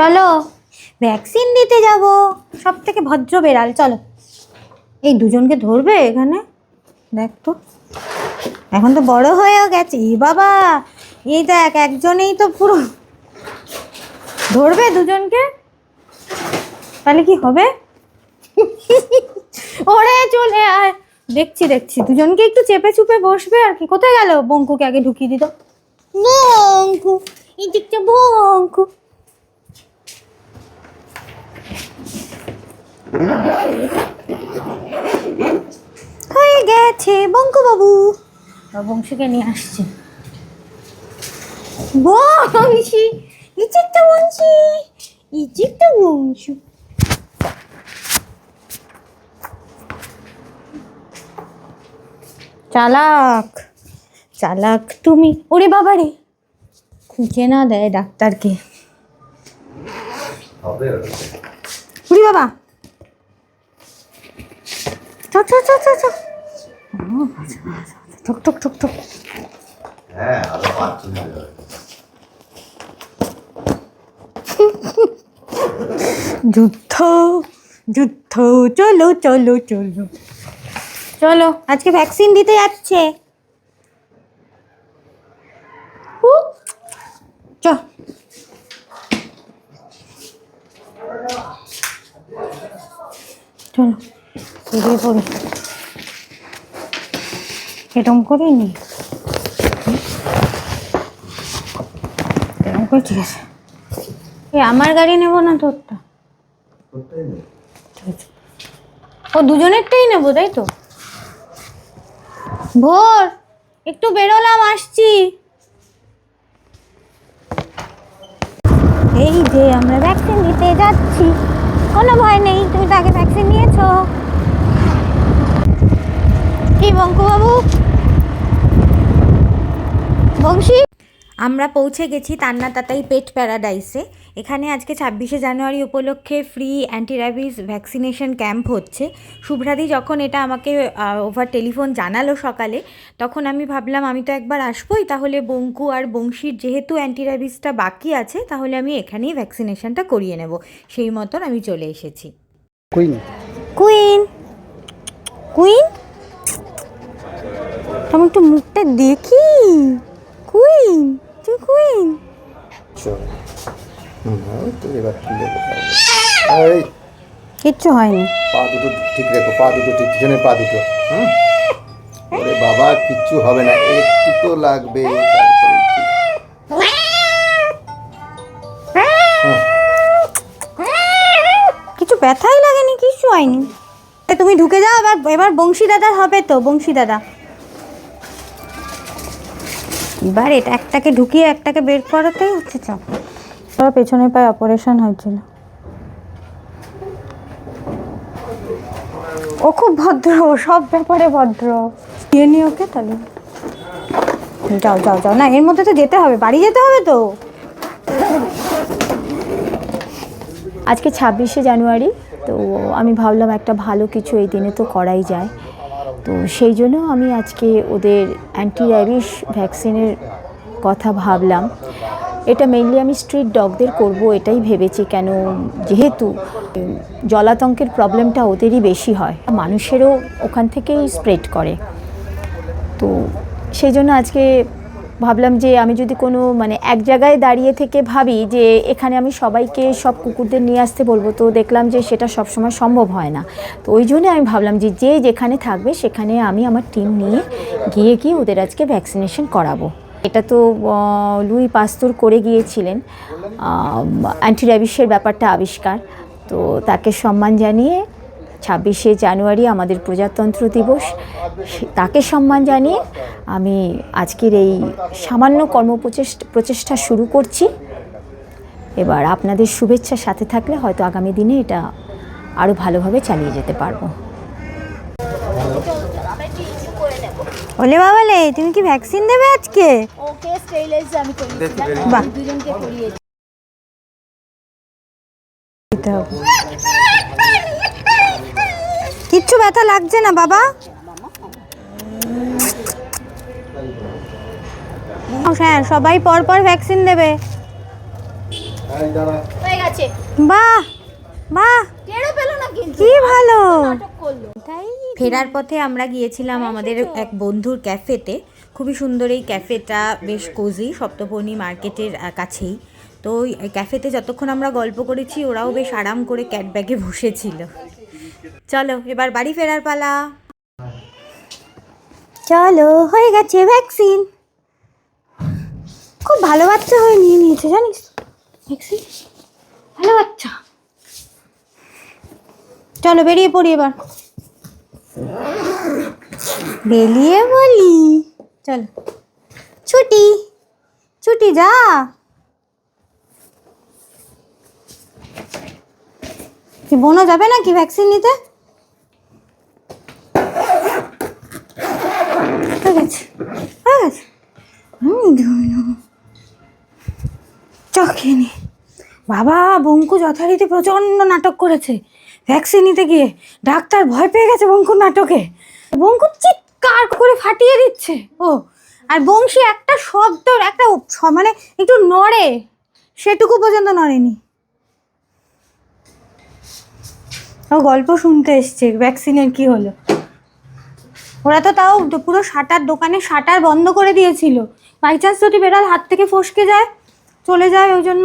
চলো ভ্যাকসিন দিতে যাব। সব থেকে ভদ্র বেড়াল, চলো। এই দুজনকে ধরবে এখানে? দেখ তো। এখন তো বড় হয়েও গেছে। ই বাবা এই দেখ, একজনেই তো পুরো। ধরবে দুজনকে? তাহলে কি হবে? ওরে, চলে আয়। দেখছি দেখছি। দুজনকে একটু চেপে চুপে বসবে আর কি। কোথায় গেল? বঙ্কুকে আগে ঢুকিয়ে দিত। বঙ্কু এই দিকটা বঙ্কু। হয়ে গেছে বঙ্কু বাবু বংশীকে নিয়ে আসছে। বংশী ইচিকটা বংশী ইচিকটা বংশী। চালাক চালাক তুমি। ওরে বাবা রে খুঁজে না দেয় ডাক্তারকে। উড়ি বাবা। চ চ চ চ চ ঠক ঠক ঠক ঠক। হ্যাঁ যুদ্ধ যুদ্ধ চলো চলো চলো। চলো। আজকে ভ্যাকসিন দিতে যাচ্ছে। চ। চলো। বেরিয়ে পড়ি এরম করেই নি এরম করে ঠিক আছে। আমার গাড়ি নেব না তোরটা? ও দুজনেরটাই নেব তাই তো? ভোর একটু বেরোলাম আসছি। এই যে আমরা ভ্যাকসিন নিতে যাচ্ছি। কোনো ভয় নেই তুমি তো আগে ভ্যাকসিন নিয়েছো। কি বঙ্কুবাবু। বংশী? আমরা পৌঁছে গেছি তান্না তাতাই পেট প্যারাডাইসে। এখানে আজকে ছাব্বিশে জানুয়ারি উপলক্ষে free anti rabies vaccination camp হচ্ছে। শুভ্রাদি যখন এটা আমাকে ওভার টেলিফোন জানালো সকালে তখন আমি ভাবলাম আমি তো একবার আসবোই তাহলে বঙ্কু আর বংশীর যেহেতু অ্যান্টি র্যাবিসটা বাকি আছে তাহলে আমি এখানেই ভ্যাকসিনেশনটা করিয়ে নেব। সেই মতন আমি চলে এসেছি। কুইন কুইন কুইন আমি একটু মুখটা দেখি। কুইন তুই কুইন চল। হুম, ওই তো এবার আরে কিচ্ছু হয়নি। পা দুটো ঠিক রেখো পা দুটো ঠিক পিছনে পা দুটো হুম? ওরে বাবা কিচ্ছু হবে না একটু তো লাগবে। কিছু ব্যথাই লাগেনি কিছু হয়নি। তুমি ঢুকে যাও এবার এবার বংশী দাদা হবে তো বংশী দাদা। এবার এটা একটাকে ঢুকিয়ে একটাকে বের করাতেই হচ্ছে চাপ ওরা পেছনে পায়ে অপারেশন হয়েছিল। ও খুব ভদ্র সব ব্যাপারে ভদ্র। দিয়ে নি ওকে তাহলে। যাও যাও যাও। না এর মধ্যে তো যেতে হবে বাড়ি যেতে হবে তো। আজকে ছাব্বিশে জানুয়ারি তো আমি ভাবলাম একটা ভালো কিছু এই দিনে তো করাই যায়। তো সেই জন্য আমি আজকে ওদের অ্যান্টি র্যাবিস ভ্যাকসিনের কথা ভাবলাম। এটা মেইনলি আমি স্ট্রিট ডগদের করব, এটাই ভেবেছি, কেন যেহেতু জলাতঙ্কের প্রবলেমটা ওদেরই বেশি হয়, মানুষেরও ওখান থেকেই স্প্রেড করে। তো সেই জন্য আজকে ভাবলাম যে আমি যদি কোনো মানে এক জায়গায় দাঁড়িয়ে থেকে ভাবি যে এখানে আমি সবাইকে সব কুকুরদের নিয়ে আসতে বলব, তো দেখলাম যে সেটা সবসময় সম্ভব হয় না। তো ওই জন্য আমি ভাবলাম যে যে যেখানে থাকবে সেখানে আমি আমার টিম নিয়ে গিয়ে গিয়ে ওদের আজকে ভ্যাকসিনেশন করাবো। এটা তো লুই পাস্তুর করে গিয়েছিলেন অ্যান্টি র্যাবিসের ব্যাপারটা আবিষ্কার। তো তাকে সম্মান জানিয়ে ছাব্বিশে জানুয়ারি আমাদের প্রজাতন্ত্র দিবস। তাকে সম্মান জানিয়ে আমি আজকের এই সামান্য কর্মপ্রচেষ্টা প্রচেষ্টা শুরু করছি। এবার আপনাদের শুভেচ্ছার সাথে থাকলে হয়তো আগামী দিনে এটা আরও ভালোভাবে চালিয়ে যেতে পারব। ওলে বাবালে তুমি কি ভ্যাকসিন দেবে আজকে? ওকে স্টেলাইজ আমি বাহ দুজনকে করিয়েছি কিচ্ছু ব্যথা লাগছে না, বাবা। হ্যাঁ সবাই পর পর ভ্যাকসিন দেবে ভালো। ফেরার পথে আমরা গিয়েছিলাম আমাদের এক বন্ধুর ক্যাফেতে। খুবই সুন্দর এই ক্যাফেটা, বেশ কোজি সপ্তপর্ণী মার্কেটের কাছেই। তো ক্যাফেতে যতক্ষণ আমরা গল্প করেছি, ওরাও বেশ আরাম করে ক্যাট ব্যাগে বসেছিল। চলো, এবার বাড়ি ফেরার পালা। চলো, হয়ে গেছে ভ্যাকসিন খুব ভালো বাচ্চা হয়ে নিয়ে নিয়েছে, জানিস? ভ্যাকসিন ভালো বাচ্চা। চলো, বেরিয়ে পড়ি এবার। বেরিয়ে বলি। চল। ছুটি। ছুটি যা। কি বোনও যাবে না কি ভ্যাকসিন নিতে হয়ে গেছে হয়ে গেছে হুম, ধুয়ে নেব। চ খেয়ে নি। বাবা বঙ্কু যথারীতি প্রচণ্ড নাটক করেছে। ভ্যাকসিন নিতে গিয়ে ডাক্তার ভয় পেয়ে গেছে বঙ্কুর নাটকে। বঙ্কু চিৎকার করে ফাটিয়ে দিচ্ছে। ও আর বংশী একটা শব্দ একটা মানে একটু নড়ে। সেটুকু পর্যন্ত নড়েনি। ও গল্প শুনতে এসছে ভ্যাকসিনের কি হলো। ওরা তো তাও পুরো শাটার দোকানে শাটার বন্ধ করে দিয়েছিল। বাই চান্স যদি বেড়াল হাত থেকে ফসকে যায় চলে যায় ওই জন্য।